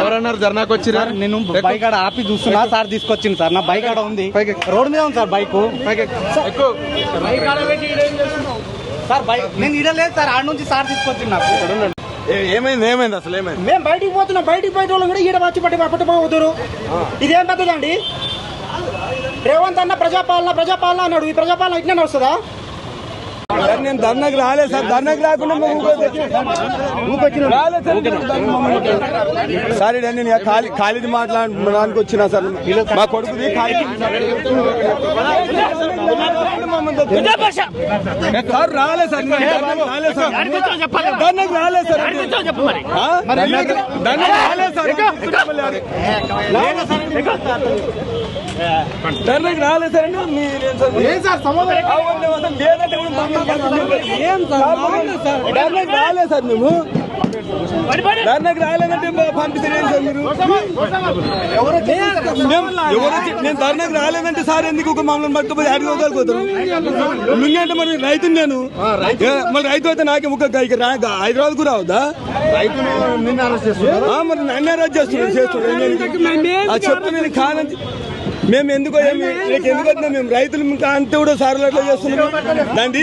ఎవరన్నారు ధర్నాకు వచ్చిరా సార్ నేను బైక్ ఆడ ఆపి చూస్తున్నా సార్ తీసుకొచ్చింది సార్. నా బైక్ ఆడ ఉంది. రోడ్ మీద ఉంది సార్ బైక్. సార్ బైక్ నేను ఇడలేదు సార్ ఆడ నుంచి సార్ తీసుకొచ్చింది నాకు. ఏమైంది ఏమైంది అసలు ఏమైంది? మేము బయటికి పోతున్నాం బయటికి పోయే వాళ్ళు కూడా ఈడ వచ్చి పట్టి పట్టుకోవద్దురు ఇదేం పెద్దదండి? రేవంత్ అన్న ప్రజాపాలన ప్రజాపాలన అన్నాడు. ఈ ప్రజాపాలన ఇట్లా నడుస్తుందా? సార్ నేను ధర్నాకు రాలేదు సార్. ధర్నాకు రాకుండా సార్ ఈడ నేను ఖాళీ ఖాళీది మాట్లాడడానికి వచ్చిన సార్. మా కొడుకుది ఖాళీ సార్ రాలేదు సార్ రాలేదు సార్. ధర్నాకు రాలేదు సార్. ఆ? ధర్నాకు రాలేదు సార్. ధర్నాకు రాలేదు సార్ అంటే ఏం సమాధానం లేదంటే ధర్నాకు రాలేదు సార్ మేము. ధర్నాకు రాలేదంటే పంపిస్తారు ఏం సార్? మీరు నేను ధర్నాకు రాలేదంటే సార్ ఎందుకు ఒక మమ్మల్ని పట్టుకుపోయి అడిగోగలుగుతారు లుంగి అంటే మరి రైతు నేను మరి రైతు అయితే నాకే రా- హైదరాబాద్ కూడా రావద్దా? మరి నన్ను అరెస్ట్ చేస్తున్నాడు చేస్తున్నాడు అది చెప్తే నేను కాదని మేము ఎందుకు ఏమి- నీకు ఎందుకు వచ్చినా మేము రైతులు ఇంకా అంతే కూడా సార్లు అట్లా చేస్తున్నాం దాన్ని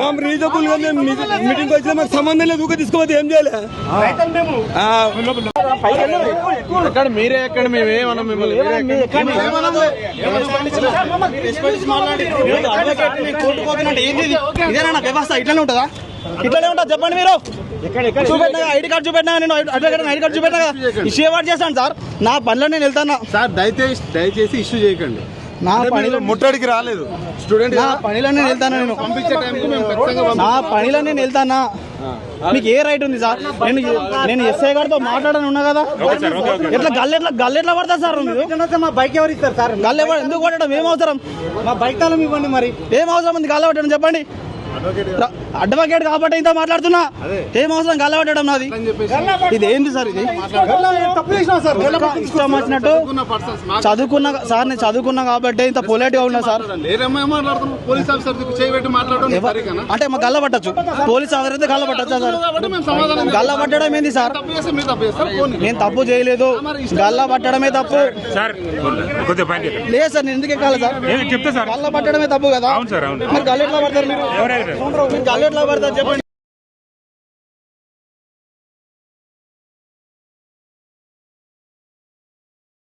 మా రీజనబుల్గా మేము మీటింగ్ వచ్చినా మాకు సంబంధం లేదు ఊక తీసుకోవద్దు ఏం చేయాలి ఆ, ఎక్కడ మీరే ఎక్కడ మిమ్మల్ని వ్యవస్థ ఇట్లానే ఉంటుందా ఇట్లానే ఉంటుందా చెప్పండి మీరు చూపెట్టినా? ఐడి కార్డు చూపెట్టినా? నేను ఐడి కార్డు చూపెట్టినా? ఇష్యూ అవార్డు చేస్తాను సార్? నా పనిలో నేను వెళ్తాను? సార్ దయచేసి దయచేసి ఇష్యూ చేయకండి. నా పనిలో ముట్టడికి రాలేదు. స్టూడెంట్ నా పనిలో నేను వెళ్తాను నేను. నా పనిలో నేను వెళ్తానా? మీకు ఏ రైట్ ఉంది సార్? నేను నేను ఎస్ఐ గారితో మాట్లాడని ఉన్నా కదా? ఎట్లా గల్లె ఎట్లా గల్లె ఎట్లా పడతా సార్ మీరు? మా బైక్ ఎవరు ఇస్తారు సార్? గల్లె పడ- ఎందుకు కొట్టడం ఏం అవసరం? మా బైక్ తాళం ఇవ్వండి మరి. ఏం అవసరం ఉంది? గల్ల పట్టడం చెప్పండి. అడ్వకేట్ కాబట్టి ఇంత మాట్లాడుతున్నా? ఏం అవసరం? గల్ల పట్టడం నాది. ఇది ఏంది సార్ ఇది? తప్పు చేసినా సార్. ఇష్టం వచ్చినట్టు చదువుకున్న సార్ నేను చదువుకున్నా కాబట్టి ఇంత పొలైట్గా ఉన్నా సార్? అంటే మాకు గల్ల పట్టచ్చు. పోలీస్ ఆఫీసర్ అయితే గల్ల పట్టచ్చా సార్? గల్ల పట్టడం ఏంది సార్. నేను తప్పు చేయలేదు. గల్ల పట్టడమే తప్పు. లేదు సార్ నేను ఎందుకు ఎక్కాలి సార్? గల్ల పట్టడమే తప్పు కదా? అవును సార్, అవును. మరి గల్ల ఎట్లా పడతారు మీరు? ఎవరు ఎక్కరు? మీరు గల్ల ఎట్లా పడతారు చెప్పండి